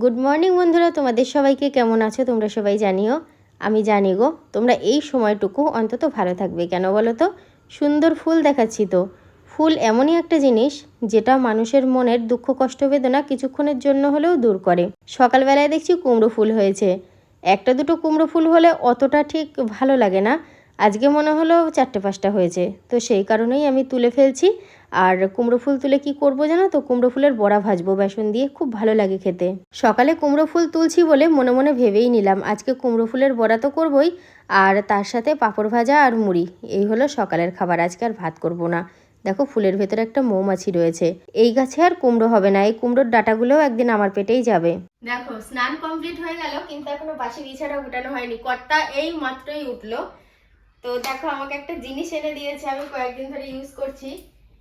Good morning বন্ধুরা। তোমাদের সবাইকে কেমন আছো? তোমরা সবাই জানিও। আমি জানি গো, তোমরা এই সময়টুকু অন্তত ভালো থাকবে। কেন বলো তো? সুন্দর ফুল দেখাচ্ছি তো। ফুল এমনই একটা জিনিস, যেটা মানুষের মনের দুঃখ, কষ্ট, বেদনা কিছুক্ষণের জন্য হলেও দূর করে। সকালবেলায় দেখছি কুমড়ো ফুল হয়েছে। একটা দুটো কুমড়ো ফুল হলে অতটা ঠিক ভালো লাগে না। আজকে মনে হলো চারটে পাঁচটা হয়েছে। তো সেই কারণেই আমি তুলে ফেলছি। আর কুমড়ো ফুল তুলে কি করব জানো তো? কুমড়ো ফুলের বড়া ভাজবো বেসন দিয়ে, খুব ভালো লাগে খেতে। সকালে কুমড়ো ফুল তুলছি বলে মনে মনে ভেবেই নিলাম, আজকে কুমড়ো ফুলের বড়া তো করবই। আর তার সাথে পাঁপড় ভাজা আর মুড়ি, এই হলো সকালের খাবার। আজকে আর ভাত করব না। দেখো ফুলের ভেতরে একটা মৌমাছি রয়েছে। এই গাছে আর কুমড়ো হবে না, এই কুমড়োর ডাটাগুলোও একদিন আমার পেটেই যাবে। দেখো, স্নান কমপ্লিট হয়ে গেল, কিন্তু এখনও বাসি বিছানা উঠানো হয়নি। কর্তা এই মাত্রই উঠল। তো দেখো, আমাকে একটা জিনিস এনে দিয়েছে, আমি কয়েকদিন ধরে ইউজ করছি।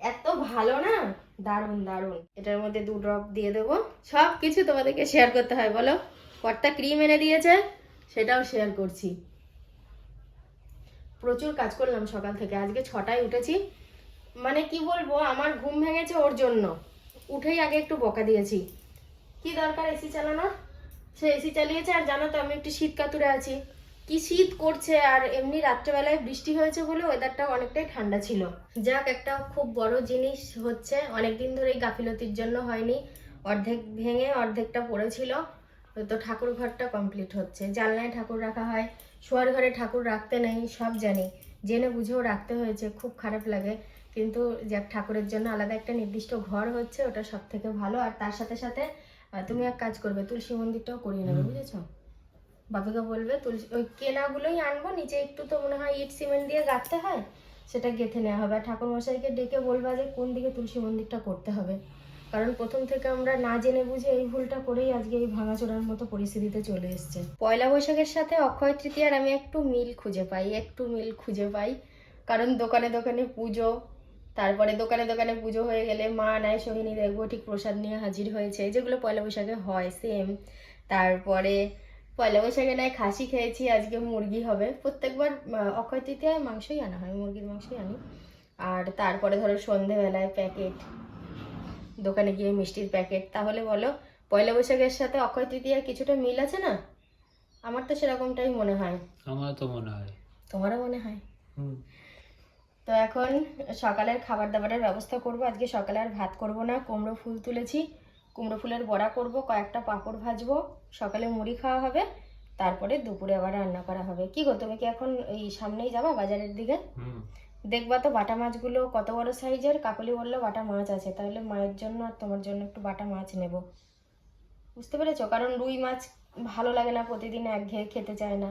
এত ভালো না? দারুণ দারুণ। এটার মধ্যে দু ড্রপ দিয়ে দেবো। সব কিছু তোমাদেরকে শেয়ার করতে হয়, বলো? কর্তা ক্রিম এনে দিয়েছে, সেটাও শেয়ার করছি। প্রচুর কাজ করলাম সকাল থেকে, আজকে ছটায় উঠেছি। মানে কি বলব, আমার ঘুম ভেঙেছে ওর জন্য। উঠেই আগে একটু বকা দিয়েছি। কি দরকার এসি চালানোর? সে এসি চালিয়েছে, আর জানো তো, আমি একটু শীত কাতুরে আছি। কি শীত করছে আর এমনি রাত্রেবেলায় বৃষ্টি হয়েছে বলে ওয়েদারটা অনেকটাই ঠান্ডা ছিল। যাক একটা খুব বড় জিনিস হচ্ছে অনেকদিন ধরেই গাফিলতির জন্য হয়নি। অর্ধেক ভেঙে অর্ধেকটা পড়েছিল। তো ঠাকুর ঘরটা কমপ্লিট হচ্ছে। জানলায় ঠাকুর রাখা হয় শোয়ার ঘরে ঠাকুর রাখতে নেই সব জানি। জেনে বুঝেও রাখতে হয়েছে খুব খারাপ লাগে। কিন্তু যাক ঠাকুরের জন্য আলাদা একটা নির্দিষ্ট ঘর হচ্ছে ওটা সব থেকে ভালো। আর তার সাথে সাথে তুমি এক কাজ করবে তুলসী মন্দিরটাও করিয়ে নেবে বুঝেছ? বাপিকে বলবে, তুলসী, ওই কেনাগুলোই আনব, নিচে একটু তো মনে হয় ইট সিমেন্ট দিয়ে গাঁথতে হয়, সেটা গেঁথে নেওয়া হবে। আর ঠাকুর মশাইকে ডেকে বলবা যে কোন দিকে তুলসী মন্দিরটা করতে হবে। কারণ প্রথম থেকে আমরা না জেনে বুঝে এই ভুলটা করেই আজকে এই ভাঙাচোরার মতো পরিস্থিতিতে চলে এসছে। পয়লা বৈশাখের সাথে অক্ষয় তৃতীয়ার আমি একটু মিল খুঁজে পাই, একটু মিল খুঁজে পাই। কারণ দোকানে দোকানে পুজো, তারপরে দোকানে দোকানে পুজো হয়ে গেলে মা নেয় সোহিনী দেখব, ঠিক প্রসাদ নিয়ে হাজির হয়েছে, যেগুলো পয়লা বৈশাখে হয় সেম তারপরে পয়লা বৈশাখে নয় খাসি খেয়েছি আজকে মুরগি হবে। প্রত্যেকবার অক্ষয় তৃতীয়ায় মাংসই আনা হয় মুরগির মাংসই আনি। আর তারপরে ধরো সন্ধেবেলায় প্যাকেট দোকানে গিয়ে মিষ্টির প্যাকেট। তাহলে বলো পয়লা বৈশাখের সাথে অক্ষয় তৃতীয়ার কিছুটা মিল আছে না? আমার তো সেরকমটাই মনে হয়। আমার তো মনে হয়। তোমারও মনে হয়? তো এখন সকালের খাবার দাবারের ব্যবস্থা করব। আজকে সকালে আর ভাত করব না কুমড়ো ফুল তুলেছি। কুমড়ো ফুলের বড়া করব কয়েকটা পাঁপড় ভাজবো সকালে মুড়ি খাওয়া হবে তারপরে দুপুরে আবার রান্না করা হবে। কি গো তুমি কি এখন এই সামনেই যাবা বাজারের দিকে? দেখবা তো বাটা মাছগুলো কত বড় সাইজের কাকলি বলল বাটা মাছ আছে তাহলে মায়ের জন্য আর তোমার জন্য একটু বাটা মাছ নেব। বুঝতে পেরেছ? কারণ রুই মাছ ভালো লাগে না প্রতিদিন একঘেয়ে খেতে চায় না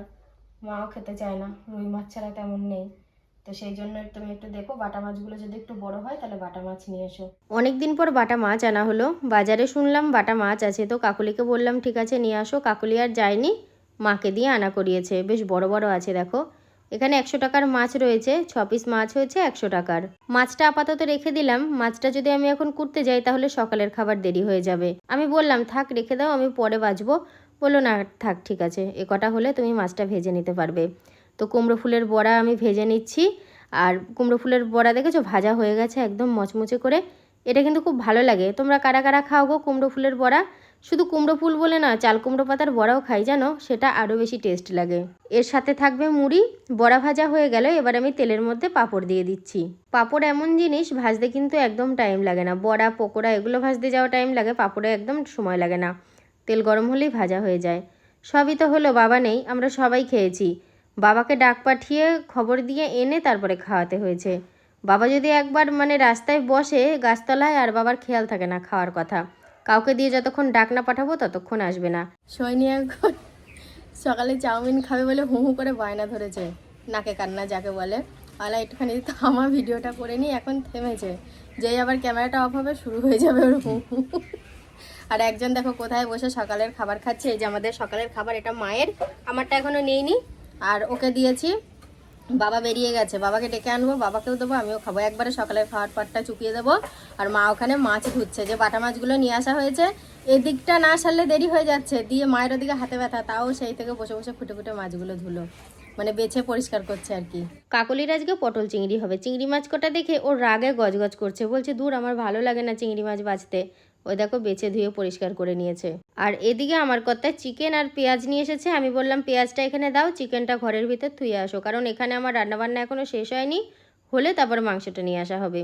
মাও খেতে চায় না রুই মাছ ছাড়া তেমন নেই। তো সেই জন্য তুমি একটু দেখো, বাটা মাছগুলো যদি একটু বড় হয়, তাহলে বাটা মাছ নিয়ে এসো। অনেক দিন পর বাটা মাছ আনা হলো। বাজারে শুনলাম বাটা মাছ আছে, তো কাকুলিকে বললাম, ঠিক আছে, নিয়ে আসো। কাকুলি আর যায়নি, মাকে দিয়ে আনা করিয়েছে। বেশ বড় বড় আছে, দেখো। এখানে একশো টাকার মাছ রয়েছে, ছ পিস মাছ হয়েছে একশো টাকার। মাছটা আপাতত রেখে দিলাম। মাছটা যদি আমি এখন কুটতে যাই, তাহলে সকালের খাবার দেরি হয়ে যাবে। আমি বললাম, থাক, রেখে দাও, আমি পরে বাঁচবো বলল, না, থাক, ঠিক আছে। এ কটা হলে তুমি মাছটা ভেজে নিতে পারবে। তো কুমড়ো ফুলের বড়া আমি ভেজে নিচ্ছি। আর কুমড়ো ফুলের বড়া দেখেছ? ভাজা হয়ে গেছে একদম মচমচে করে। এটা কিন্তু খুব ভালো লাগে। তোমরা কারা কারা খাও গো কুমড়ো ফুলের বড়া? শুধু কুমড়ো ফুল বলে না, চাল কুমড়ো পাতার বড়াও খাই, জানো? সেটা আরও বেশি টেস্ট লাগে। এর সাথে থাকবে মুড়ি। বড়া ভাজা হয়ে গেল, এবার আমি তেলের মধ্যে পাঁপড় দিয়ে দিচ্ছি। পাঁপড় এমন জিনিস, ভাজতে কিন্তু একদম টাইম লাগে না। বড়া, পকোড়া, এগুলো ভাজতে যাওয়া টাইম লাগে, পাঁপড়ে একদম সময় লাগে না। তেল গরম হলেই ভাজা হয়ে যায়। সবই তো হলো, বাবা নেই, আমরা সবাই খেয়েছি। বাবাকে ডাক পাঠিয়ে খবর দিয়ে এনে তারপরে খাওয়াতে হয়েছে। বাবা যদি একবার মানে রাস্তায় বসে গাছতলায় আর বাবার খেয়াল থাকে না খাওয়ার কথা, কাউকে দিয়ে যতক্ষণ ডাক না পাঠাবো ততক্ষণ আসবে না। সৈনি এখন সকালে চাউমিন খাবে বলে হু হু করে বায়না ধরেছে। নাকে কান্না যাকে বলে। আলা, একটুখানি থামা ভিডিওটা করে নিই, এখন থেমেছে। যেই আবার ক্যামেরাটা অফ হবে, শুরু হয়ে যাবে ওর হু আর একজন দেখো কোথায় বসে সকালের খাবার খাচ্ছে, এই যে আমাদের সকালের খাবার, এটা মায়ের। আমারটা এখনও নেইনি। আর ওকে দিয়েছি। বাবা বেরিয়ে গেছে। বাবাকে ডেকে আনব, বাবাকেও দেবো, আমিও খাব। একবারে সকালে খাওয়ার পাটটা চুকিয়ে দেবো। আর মা ওখানে মাছ ধুচ্ছে। যে বাটা মাছগুলো নিয়ে আসা হয়েছে, এদিকটা না সারলে দেরি হয়ে যাচ্ছে। দিয়ে মায়ের ওদিকে হাতে ব্যথা, তাও সেই থেকে বসে বসে ফুটে ফুটে মাছগুলো ধুলো। মানে বেছে পরিষ্কার করছে আর কি। কাকলির আজকে পটল চিংড়ি হবে। চিংড়ি মাছ কটা দেখে ওর রাগে গজগজ করছে। বলছে, দূর, আমার ভালো লাগে না চিংড়ি মাছ বাছতে। ওই দেখো বেছে ধুয়ে পরিষ্কার করে নিয়েছে। আর এদিকে আমার কথা চিকেন আর পেঁয়াজ নিয়ে এসেছে। আমি বললাম, পেঁয়াজটা এখানে দাও চিকেনটা ঘরের ভিতর থুয়ে আসো। কারণ এখানে আমার রান্নাবান্না এখনও শেষ হয়নি। হলে তারপর মাংসটা নিয়ে আসা হবে।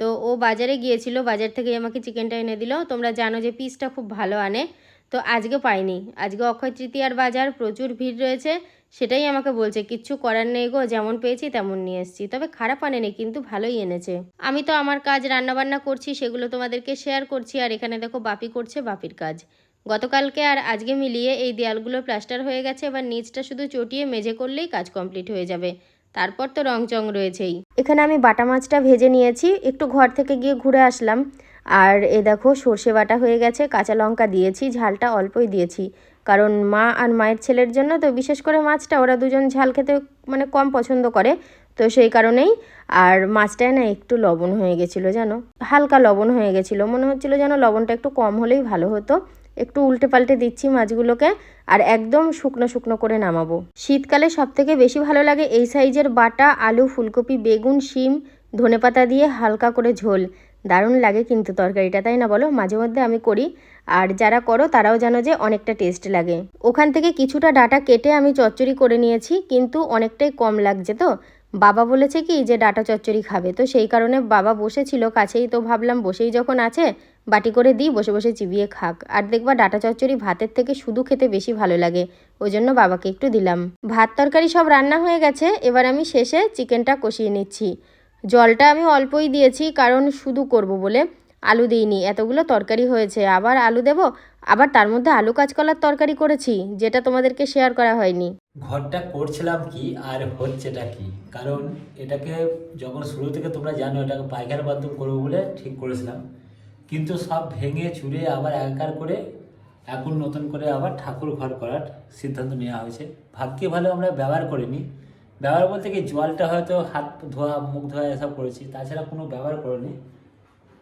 তো ও বাজারে গিয়েছিল। বাজার থেকে আমাকে চিকেনটা এনে দিল। তোমরা জানো যে পিসটা খুব ভালো আনে। তো আজকে পাইনি। আজকে অক্ষয় তৃতীয়ার বাজার। প্রচুর ভিড় রয়েছে। সেটাই আমাকে বলছে, কিচ্ছু করার নেই গো, যেমন পেয়েছি তেমন নিয়ে এসেছি। তবে খারাপ আনেনি, কিন্তু ভালোই এনেছে। আমি তো আমার কাজ রান্নাবান্না করছি, সেগুলো তোমাদেরকে শেয়ার করছি, আর এখানে দেখো বাপি করছে বাপির কাজ। গতকালকে আর আজকে মিলিয়ে এই দেয়ালগুলো প্লাস্টার হয়ে গেছে, এবার নিচটা শুধু চটিয়ে মেজে করলেই কাজ কমপ্লিট হয়ে যাবে। তারপর তো রং চং রয়েছেই। এখানে আমি বাটা মাছটা ভেজে নিয়েছি, একটু ঘর থেকে গিয়ে ঘুরে আসলাম। আর এ দেখো সর্ষে বাটা হয়ে গেছে, কাঁচা লঙ্কা দিয়েছি, ঝালটা অল্পই দিয়েছি। কারণ মা আর মায়ের ছেলের জন্য তো বিশেষ করে মাছটা, ওরা দুজন ঝাল খেতে মানে কম পছন্দ করে। তো সেই কারণেই আর মাছটায় না একটু লবণ হয়ে গেছিল জানো? হালকা লবণ হয়ে গেছিল। মনে হচ্ছিল যেন লবণটা একটু কম হলেই ভালো হতো। একটু উল্টে পাল্টে দিচ্ছি মাছগুলোকে আর একদম শুকনো শুকনো করে নামাবো। শীতকালে সব থেকে বেশি ভালো লাগে এই সাইজের বাটা, আলু, ফুলকপি, বেগুন, শিম, ধনেপাতা দিয়ে হালকা করে ঝোল। দারুণ লাগে কিন্তু তরকারিটা, তাই না বলো? মাঝে মধ্যে আমি করি। আর যারা করো, তারাও জানো যে অনেকটা টেস্ট লাগে। ওখান থেকে কিছুটা ডাটা কেটে আমি চচ্চড়ি করে নিয়েছি, কিন্তু অনেকটাই কম লাগছে তো। বাবা বলেছে কি যে ডাটা চচ্চড়ি খাবে, তো সেই কারণে বাবা বসেছিল কাছেই, তো ভাবলাম বসেই যখন আছে, বাটি করে দিই, বসে বসে চিবিয়ে খাক। আর দেখবা ডাটা চচ্চড়ি ভাতের থেকে শুধু খেতে বেশি ভালো লাগে, ওই জন্য বাবাকে একটু দিলাম। ভাত তরকারি সব রান্না হয়ে গেছে, এবার আমি শেষে চিকেনটা কষিয়ে নিচ্ছি। জলটা আমি অল্পই দিয়েছি, কারণ শুধু করব বলে আলু দিইনি। এতগুলো তরকারি হয়েছে, আবার আলু দেব? আবার তার মধ্যে আলু কাঁচকলার তরকারি করেছি, যেটা তোমাদেরকে শেয়ার করা হয়নি। ঘরটা করছিলাম কি আর হচ্ছেটা কি? কারণ এটাকে যখন শুরু থেকে তোমরা জানো, এটাকে পায়খানা বাথরুম করব বলে ঠিক করেছিলাম। কিন্তু সব ভেঙে চুরে আবার একাকার করে এখন নতুন করে আবার ঠাকুর ঘর করার সিদ্ধান্ত নেওয়া হয়েছে। ভাগ্যে ভালো আমরা ব্যবহার করিনি। ব্যবহার বলতে কি জলটা হয়তো হাত ধোয়া, মুখ ধোয়া এসব করেছি, তাছাড়া কোনো ব্যবহার করিনি।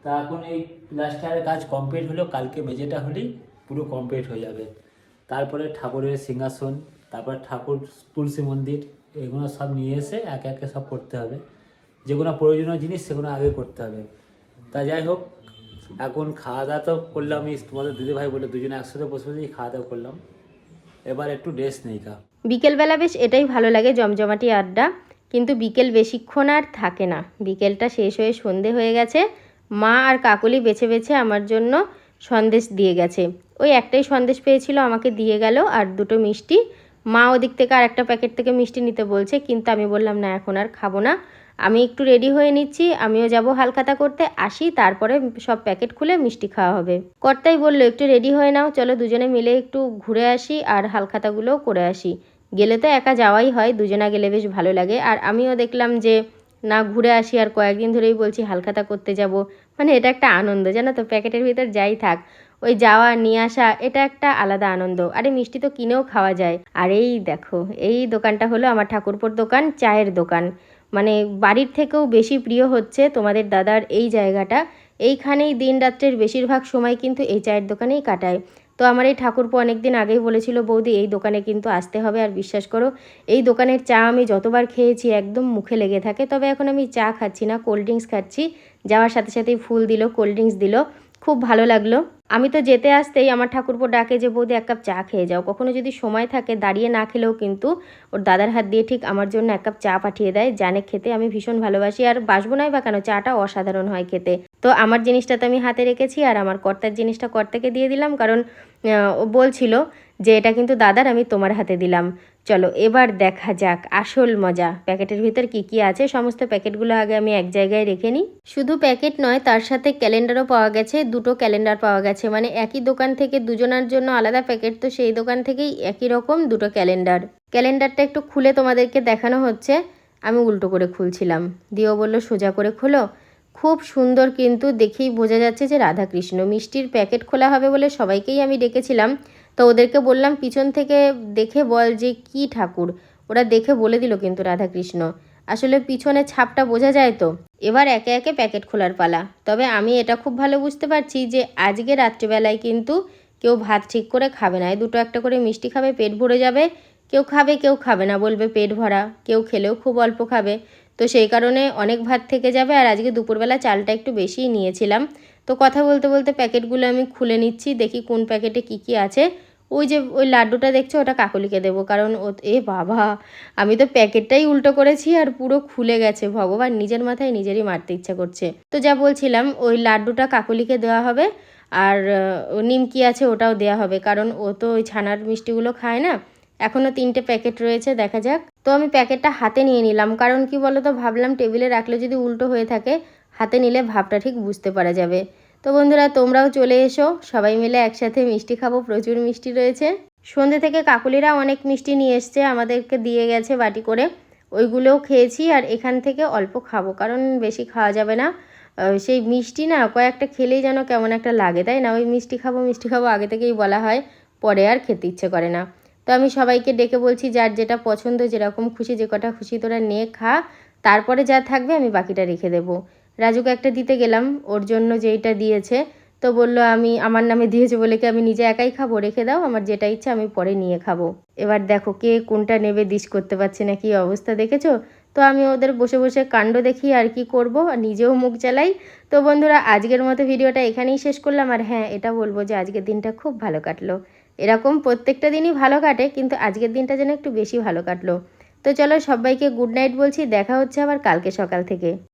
তা এখন এই প্লাস্টারের কাজ কমপ্লিট হলো কালকে মেঝেটা হলেই পুরো কমপ্লিট হয়ে যাবে। তারপরে ঠাকুরের সিংহাসন, তারপরে ঠাকুর তুলসী মন্দির, এগুলো সব নিয়ে এসে একে একে সব করতে হবে। যেগুলো প্রয়োজনীয় জিনিস সেগুলো আগে করতে হবে। তা যাই হোক, এখন খাওয়া দাওয়া তো করলাম তোমাদের দিদি ভাই বলে দুজনে একসাথে বসে বসেই খাওয়া দাওয়া করলাম। এবার একটু রেস্ট নেই কা বিকেলবেলা বেশ এটাই ভালো লাগে, জমজমাটি আড্ডা। কিন্তু বিকেল বেশিক্ষণ আর থাকে না। বিকেলটা শেষ হয়ে সন্ধে হয়ে গেছে। মা আর কাকলি বেছে বেছে আমার জন্য সন্দেশ দিয়ে গেছে। ওই একটাই সন্দেশ পেয়েছিল, আমাকে দিয়ে গেল আর দুটো মিষ্টি। মা ওদিক থেকে আর একটা প্যাকেট থেকে মিষ্টি নিতে বলছে, কিন্তু আমি বললাম, না, এখন আর খাব না। আমি একটু রেডি হয়ে নিচ্ছি, আমিও যাব হালখাতা করতে, আসি, তারপরে সব প্যাকেট খুলে মিষ্টি খাওয়া হবে। কর্তাই বলল, একটু রেডি হয়ে নাও, চলো দুজনে মিলে একটু ঘুরে আসি আর হালখাতাগুলোও করে আসি। গেলে তো একা যাওয়াই হয়, দুজনা গেলে বেশ ভালো লাগে। আর আমিও দেখলাম যে, না, ঘুরে আসি আর কয়েকদিন ধরেই বলছি হালখাতা করতে যাব। মানে এটা একটা আনন্দ, জানো তো, প্যাকেটের ভিতর যাই থাক। ওই যাওয়া, নিয়ে আসা, এটা একটা আলাদা আনন্দ। আরে মিষ্টি তো কিনেও খাওয়া যায়। আর এই দেখো, এই দোকানটা হলো আমার ঠাকুরপুর দোকান, চায়ের দোকান। মানে বাড়ির থেকেও বেশি প্রিয় হচ্ছে তোমাদের দাদার এই জায়গাটা। এইখানেই দিন রাত্রের বেশিরভাগ সময় কিন্তু এই চায়ের দোকানেই কাটায়। তো আমার এই ঠাকুরপো অনেকদিন আগেই বলেছিল, বৌদি, এই দোকানে কিন্তু আসতে হবে, আর বিশ্বাস করো, এই দোকানের চা আমি যতবার খেয়েছি একদম মুখে লেগে থাকে। তবে এখন আমি চা খাচ্ছি না, কোল্ড ড্রিঙ্কস খাচ্ছি। যাওয়ার সাথে সাথেই ফুল দিল, কোল্ড ড্রিঙ্কস দিল। খুব ভালো লাগল। আমি তো যেতে আসতেই আমার ঠাকুরপো ডাকে যে, বৌদি, এক কাপ চা খেয়ে যাও। কখনো যদি সময় থাকে, দাঁড়িয়ে না খেলেও কিন্তু ওর দাদার হাত দিয়ে ঠিক আমার জন্য এক কাপ চা পাঠিয়ে দেয়। জানে খেতে আমি ভীষণ ভালোবাসি আর বাসবো নাই বা কেন, চাটা অসাধারণ হয় খেতে। তো আমার জিনিসটা তো আমি হাতে রেখেছি আর আমার কর্তার জিনিসটা কর্তাকে দিয়ে দিলাম। কারণ ও বলছিল যে, এটা কিন্তু দাদার, আমি তোমার হাতে দিলাম। চলো এবার দেখা যাক আসল মজা। প্যাকেটের ভিতর কি কি আছে? সমস্ত প্যাকেটগুলো আগে আমি এক জায়গায় রেখে নিই। শুধু প্যাকেট নয়, তার সাথে ক্যালেন্ডারও পাওয়া গেছে, দুটো ক্যালেন্ডার পাওয়া গেছে। মানে একই দোকান থেকে দুজনের জন্য আলাদা প্যাকেট, তো সেই দোকান থেকেই একই রকম দুটো ক্যালেন্ডার। ক্যালেন্ডারটা একটু খুলে তোমাদেরকে দেখানো হচ্ছে। আমি উল্টো করে খুলছিলাম। দিও বলল, সোজা করে খোলো। খুব সুন্দর কিন্তু দেখেই বোঝা যাচ্ছে যে রাধাকৃষ্ণ। মিষ্টির প্যাকেট খোলা হবে বলে সবাইকেই আমি ডেকেছিলাম। তো ওদেরকে বললাম, পিছন থেকে দেখে বল যে কি ঠাকুর। ওরা দেখে বলে দিল কিন্তু রাধাকৃষ্ণ। আসলে পিছনে ছাপটা বোঝা যায় তো। এবার একে একে প্যাকেট খোলার পালা। তবে আমি এটা খুব ভালো বুঝতে পারছি যে আজকে রাত্রিবেলায় কিন্তু কেউ ভাত ঠিক করে খাবে না। এই দুটো একটা করে মিষ্টি খাবে, পেট ভরে যাবে। কেউ খাবে কেউ খাবে না বলবে পেট ভরা। কেউ খেলেও খুব অল্প খাবে। তো সেই কারণে অনেক ভাত থেকে যাবে। আর আজকে দুপুরবেলা চালটা একটু বেশিই নিয়েছিলাম। তো কথা বলতে বলতে প্যাকেটগুলো আমি খুলে নিচ্ছি, দেখি কোন প্যাকেটে কি কি আছে। ওই যে, ওই লাড্ডুটা দেখছ, ওটা কাকলিকে দেবো, কারণ ও, এ বাবা, আমি তো প্যাকেটটাই উল্টো করেছি আর পুরো খুলে গেছে, ভগবান নিজের মাথায় নিজেরই মারতে ইচ্ছা করছে। তো যা বলছিলাম, ওই লাড্ডুটা কাকলিকে দেওয়া হবে আর নিমকি আছে ওটাও দেওয়া হবে, কারণ ও তো ওই ছানার মিষ্টিগুলো খায় না। এখনও তিনটে প্যাকেট রয়েছে, দেখা যাক। তো আমি প্যাকেটটা হাতে নিয়ে নিলাম, কারণ কি বলো তো ভাবলাম টেবিলে রাখলে যদি উল্টো হয়ে থাকে হাতে নিলে ভাবটা ঠিক বুঝতে পারা যাবে। তো বন্ধুরা, তোমরাও চলে এসো। সবাই মিলে একসাথে মিষ্টি খাব। প্রচুর মিষ্টি রয়েছে। সন্ধ্যে থেকে কাকুলিরা অনেক মিষ্টি নিয়ে এসছে। আমাদেরকে দিয়ে গেছে বাটি করে। ওইগুলোও খেয়েছি আর এখান থেকে অল্প খাব, কারণ বেশি খাওয়া যাবে না। সেই মিষ্টি না, কয়েকটা খেলেই যেন কেমন একটা লাগে, তাই না? ওই মিষ্টি খাব মিষ্টি খাব আগে থেকেই বলা হয়, পরে আর খেতে ইচ্ছে করে না। তো আমি সবাইকে ডেকে বলছি, যার যেটা পছন্দ, যেরকম খুশি, যে কটা খুশি তোরা নিয়ে খা। তারপরে যা থাকবে আমি বাকিটা রেখে দেবো। রাজুকে একটা দিতে গেলাম, ওর জন্য যেইটা দিয়েছে, তো বলল আমি, আমার নামে দিয়েছে বলে কি আমি নিজে একাই খাব? রেখে দাও, আমার যেটা ইচ্ছা আমি পরে নিয়ে খাব। এবার দেখো কে কোনটা নেবে দিস করতে পারছে না, কি অবস্থা দেখেছ? তো আমি ওদের বসে বসে কাণ্ড দেখি আর কি করব, আর নিজেও মুখ চালাই তো বন্ধুরা, আজকের মতো ভিডিওটা এখানেই শেষ করলাম, আর হ্যাঁ এটা বলব যে আজকের দিনটা খুব ভালো কাটলো। এরকম প্রত্যেকটা দিনই ভালো কাটে, কিন্তু আজকের দিনটা যেন একটু বেশি ভালো কাটলো। তো চলো সবাইকে গুড নাইট বলছি, দেখা হচ্ছে আবার কালকে সকাল থেকে।